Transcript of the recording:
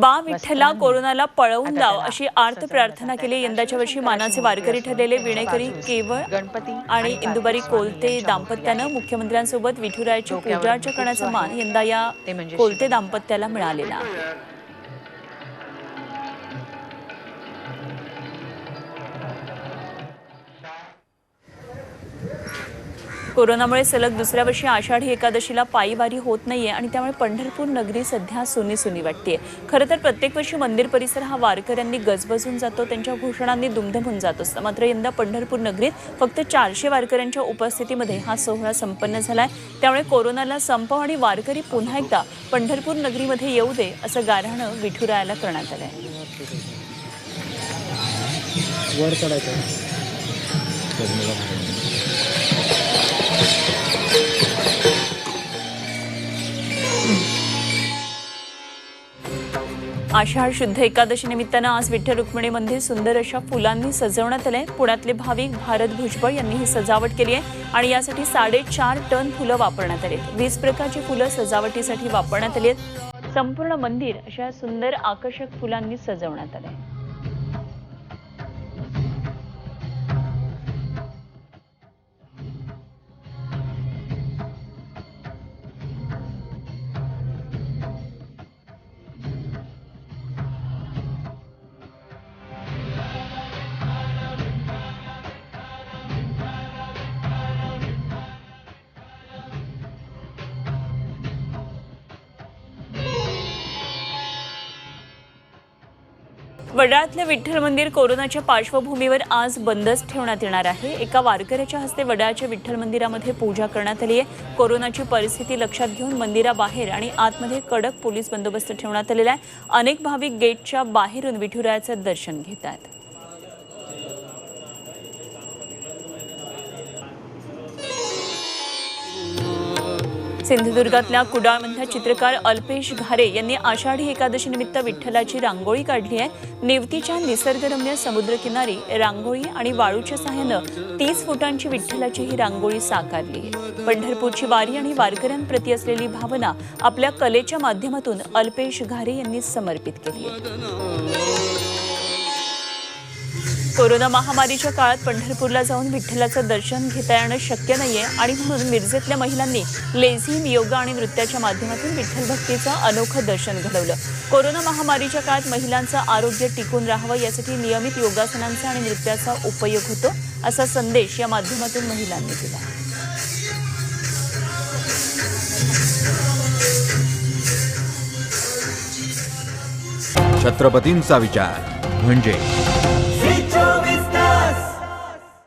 बा विठ्ठला कोरोनाला पळवून लाव अशी आर्त प्रार्थना केली. यंदाच्या वर्षी मानाचे वारकरी ठरलेले विणेकरी केवळ गणपती आणि इंदुबारी कोलते दाम्पत्यानं मुख्यमंत्र्यांसोबत विठुरायाची पूजा करण्याचा मान. यंदा या म्हणजे कोलते दाम्पत्याला मिळालेला. कोरोनामुळे सलग दुसऱ्या वर्षी आषाढी एकादशीला पायीवारी होत नाहीये आणि त्यामुळे पंढरपूर नगरी सध्या सुनी सुनी वाटते खरं तर प्रत्येक वर्षी मंदिर परिसर हा वारकऱ्यांनी गजबजून जातो त्यांच्या घोषणांनी दुमधमून जात. असतं मात्र यंदा पंढरपूर नगरीत फक्त चारशे वारकऱ्यांच्या उपस्थितीमध्ये हा सोहळा संपन्न झालाय. त्यामुळे कोरोनाला संपव आणि वारकरी पुन्हा एकदा पंढरपूर नगरीमध्ये येऊ दे असं गाऱ्हाणं विठुरायाला करण्यात आलंय. आषाढ शुद्ध एकादशी निमित्तानं आज विठ्ठल रुक्मिणी मंदिर सुंदर अशा फुलांनी सजवण्यात आलंय. पुण्यातले भाविक भारत भुजबळ यांनी ही सजावट केली आहे आणि यासाठी साडेचार टन फुलं वापरण्यात आली आहेत वीस प्रकारची फुलं सजावटीसाठी वापरण्यात आली आहेत. संपूर्ण मंदिर अशा सुंदर आकर्षक फुलांनी सजवण्यात आलंय. वडाळातलं विठ्ठल मंदिर कोरोनाच्या पार्श्वभूमीवर आज बंदच ठेवण्यात येणार आहे. एका वारकऱ्याच्या हस्ते वडाळच्या विठ्ठल मंदिरामध्ये पूजा करण्यात आली आहे. कोरोनाची परिस्थिती लक्षात घेऊन मंदिराबाहेर आणि आतमध्ये कडक पोलीस बंदोबस्त ठेवण्यात आलेला आहे. अनेक भाविक गेटच्या बाहेरून विठुरायाचं दर्शन घेत आहेत. सिंधुदुर्गातल्या कुडाळमधल्या चित्रकार अल्पेश घारे यांनी आषाढी एकादशी निमित्त विठ्ठलाची रांगोळी काढली आहे. नेवतीच्या निसर्गरम्य समुद्रकिनारी रांगोळी आणि वाळूच्या सहाय्यानं तीस फुटांची विठ्ठलाची ही रांगोळी साकारली पंढरपूरची वारी आणि वारकऱ्यांप्रती असलेली भावना आपल्या कलेच्या माध्यमातून अल्पेश घारे यांनी समर्पित केली आहे. कोरोना महामारीच्या काळात पंढरपूरला जाऊन विठ्ठलाचं दर्शन घेता येणं शक्य नाहीये आणि म्हणून मिरजेतल्या महिलांनी लेझिम योगा आणि नृत्याच्या माध्यमातून विठ्ठल भक्तीचं अनोखं दर्शन घडवलं. कोरोना महामारीच्या काळात महिलांचं आरोग्य टिकून राहावं यासाठी नियमित योगासनांचा आणि नृत्याचा उपयोग होतो असा संदेश या माध्यमातून महिलांनी दिला. छत्रपतींचा विचार म्हणजे